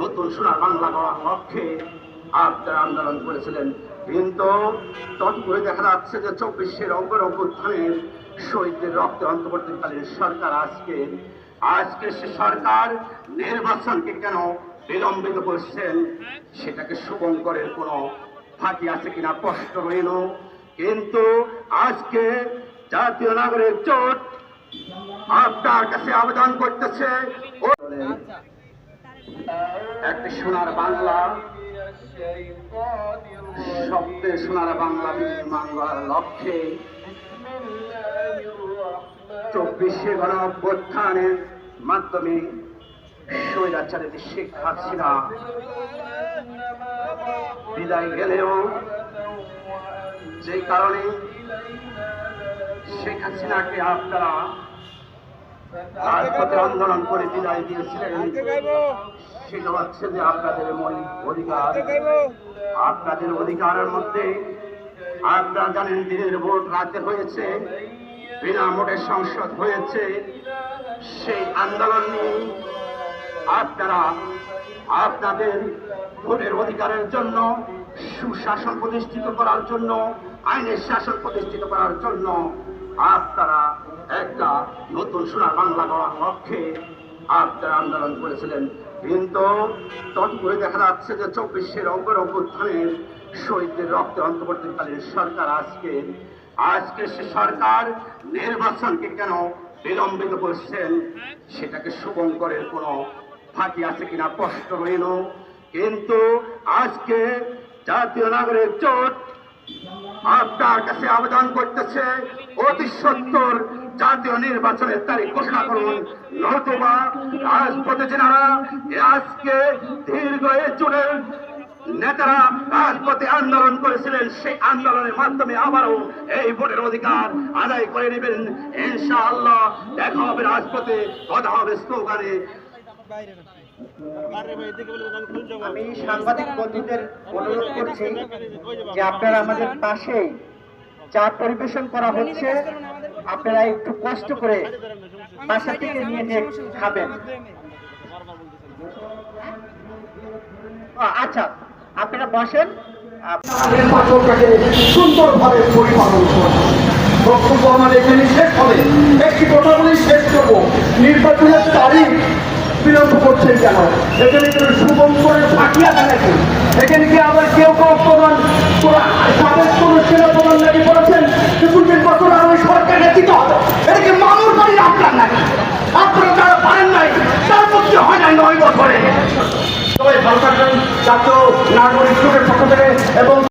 নতুন সোনার বাংলা গড়ার লক্ষ্যে আপনারা আন্দোলন করেছিলেন। কিন্তু তৎপরে দেখা যাচ্ছে যে চব্বিশের অঙ্গর অভ্যুত্থানের শহীদদের রক্তে অন্তর্বর্তীকালীন সরকার আজকে আজকে সে সরকার নির্বাচনকে কেন বিলম্বিত করছেন সেটাকে শুভঙ্করের কোনো ফাঁকি আছে কিনা স্পষ্ট রইল। কিন্তু আজকে জাতীয় নাগরিক জোট আপনার কাছে আবেদন করতেছে। ও একটি সোনার বাংলা শব্দে সোনার বাংলা বাংলার লক্ষ্যে চব্বিশে গণ মাধ্যমে স্বৈরাচারের শেখ বিদায় গেলেও যে কারণে শেখ হাসিনাকে আপনারা রাজপথে আন্দোলন করে বিদায় দিয়েছিলেন। সেটা হচ্ছে যে আপনাদের মৌলিক অধিকার। আপনাদের অধিকারের মধ্যে আপনারা জানেন দিনের ভোট রাতে হয়েছে সংসদ হয়েছে। সেই আন্দোলন নিয়ে আপনারা আপনাদের ভোটের অধিকারের জন্য, সুশাসন প্রতিষ্ঠিত করার জন্য, আইনের শাসন প্রতিষ্ঠিত করার জন্য আপনারা একটা নতুন সোনার বাংলা গড়ার লক্ষ্যে আপনারা আন্দোলন করেছিলেন। কিন্তু তৎপরে দেখা যাচ্ছে যে চব্বিশের অঙ্গর অভ্যুত্থানের শহীদদের রক্তে অন্তর্বর্তীকালীন সরকার আজকে আজকে সে সরকার নির্বাচনকে কেন বিলম্বিত করছেন সেটাকে শুভঙ্করের কোনো ফাঁকি আছে কিনা স্পষ্ট রইল। কিন্তু আজকে জাতীয় নাগরিক জোট আপনার কাছে আবেদন করতেছে, অতি সত্তর জাতীয় নির্বাচনের তারিখ ঘোষণা করুন। নতুবা রাজপথে যেনারা আজকে দীর্ঘ জুড়ে নেতারা রাজপথে আন্দোলন করেছিলেন, সেই আন্দোলনের মাধ্যমে আবারও এই ভোটের অধিকার আদায় করে নেবেন। ইনশাআল্লাহ, দেখা হবে রাজপথে, কথা হবে স্লোগানে। আমি সাংবাদিক বন্ধুদের অনুরোধ করছি যে আপনারা আমাদের পাশেই চা পরিবেশন করা হচ্ছে। আপনারা একটু কষ্ট করে বাসা থেকে নিয়ে নিয়ে খাবেন। ও, আচ্ছা আপনারা বসেন। আপ- নির্বাচনটাকে সুন্দরভাবে পরিপালন করবে বক্তব্য আমার এখানে শেষ হবে। একটি কথা বলে শেষ করব। নির্বাচনের তারিখ করছেন কেন? এখানে কেউ শুভম করে ফাঁকি আছে এখানে কি আবার কেউ কেউ প্রধান সাবেক কোন সেনা প্রধান নাকি বলেছেন যে পঁচিশ বছর ওই সরকারকে দিতে হবে। এটা কি মানুষ বাড়ি আপনার নাকি? আপনারা যারা পারেন নাই, তার মধ্যে হয় না নয় বছরে। সবাই ভালো থাকবেন জাতীয় নাগরিক পক্ষ থেকে, এবং